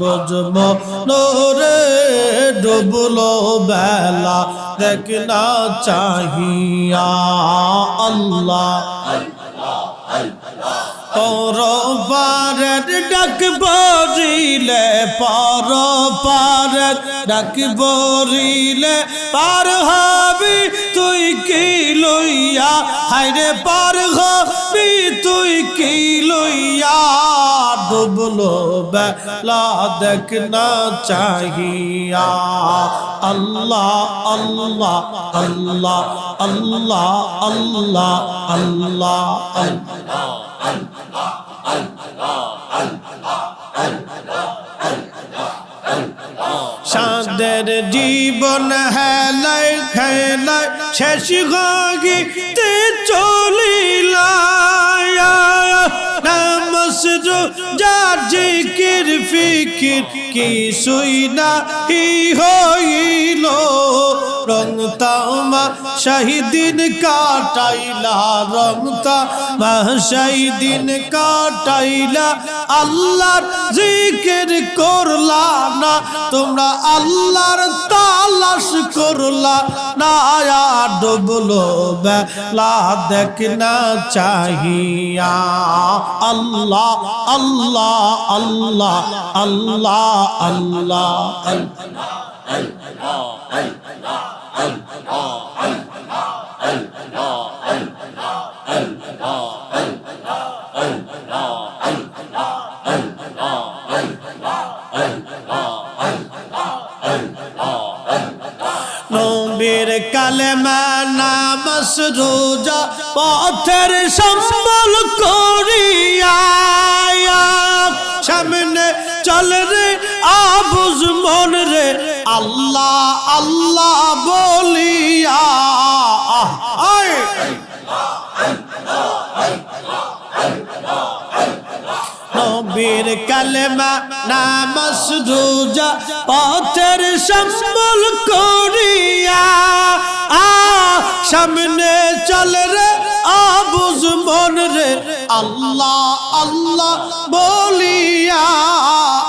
বুঝব নোরে ডুবলো বেলা দেখ না চাহিয়া আল্লাহ। পর পারের ডাক বরিলে পর পারের ডাক বরিলে পার হবি তুই কি লইয়া? হাইরে পার হবি তুই কি লইয়া? بلو لا دیکھنا چاہیا اللہ اللہ اللہ اللہ اللہ اللہ সাদের জীবন হেলাই খেলাই শেষ গিতে চলিলায় যার জিকির, ফিকির কি সুই না হি হইল। রং তামা শাহিদিন কাটাইলা, রং তামা শাহিদিন কাটাইলা। আল্লাহ জিকির করলা না, তোমরা আল্লাহর তালাশ করলা, না ডুবলো বেলা দেখ না চাহিয়া। আল্লাহ আল্লাহ আল্লাহ আল্লাহ আল্লাহ আল্লাহ। নবীর কালেমা নামস রোজা, পথের সম্বল করিয়া সামনে চল রে, আবুজ মন রে। আল্লাহ আল্লাহ বলিয়া আয় নবীর কালেমা নামস রোজা পথের সম্বল করিয়া, আ, সামনে চল রে আবুজ মন রে। আল্লাহ আল্লাহ বলিয়া,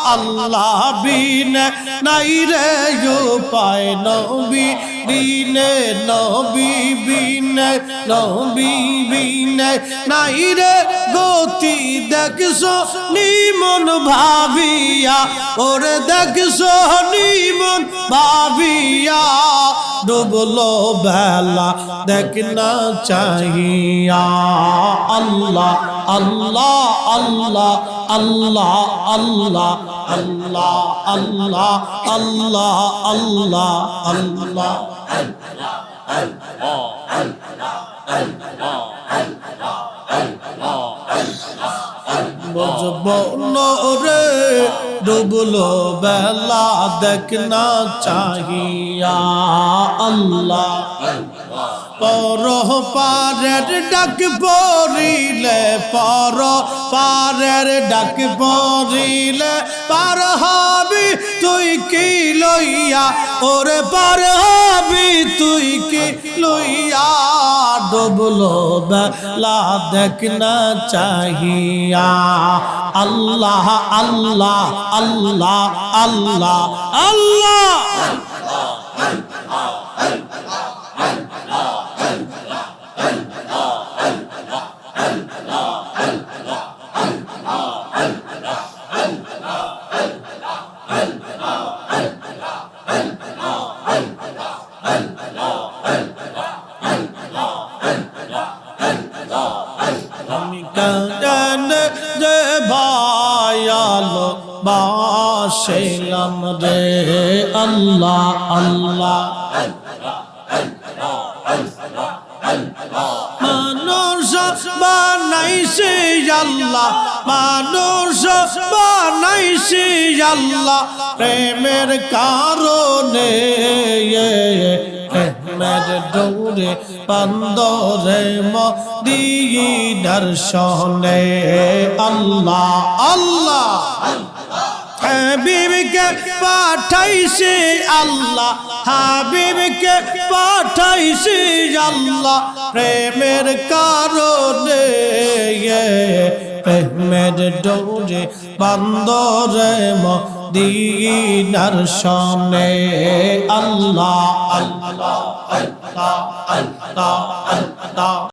আল্লাহ বিন নাই রে পায় নবী। বিনে, নবী বিনে নবী বিনে। নাই রে গতি, দেখছ নিমন ভাবিয়া? ওরে দেখছ নিমন ভাবিয়া? ডুবলো বেলা দেখ না চাহিয়া। আল্লাহ আল্লাহ আল্লাহ আল্লাহ আল্লাহ আল্লাহ আল্লাহ আল্লাহ আল্লাহ আল্লাহ রে ডুবলো বেলা দেখ না চাহিয়া আল্লাহ পর পারের ডাক পড়িলে, পর পারের ডাক পড়িলে, পার হবি তুই কি লইয়া? ওরে পার হবি তুই কি লইয়া? ডুবলো বেলা দেখ না চাহিয়া। আল্লাহ আল্লাহ আল্লাহ আল্লাহ আল্লাহ। বাসেলাম রে আল্লাহ আল্লাহ। বানাইছে আল্লাহ, মানুষ বানাইছে আল্লাহ, প্রেমের কারণে প্রেমের দৌড়ে পান্দরে মদিনার সনে, আল্লাহ আল্লাহ, হাবিবকে পাঠাইছে আল্লাহ হাবিবকে পাঠাইছে আল্লাহ প্রেমের কারণে। প্রেমের ডোরে বান্দরে মদিনার সনে আল্লাহ আল্লাহ আল্লাহ আল্লাহ আল্লাহ।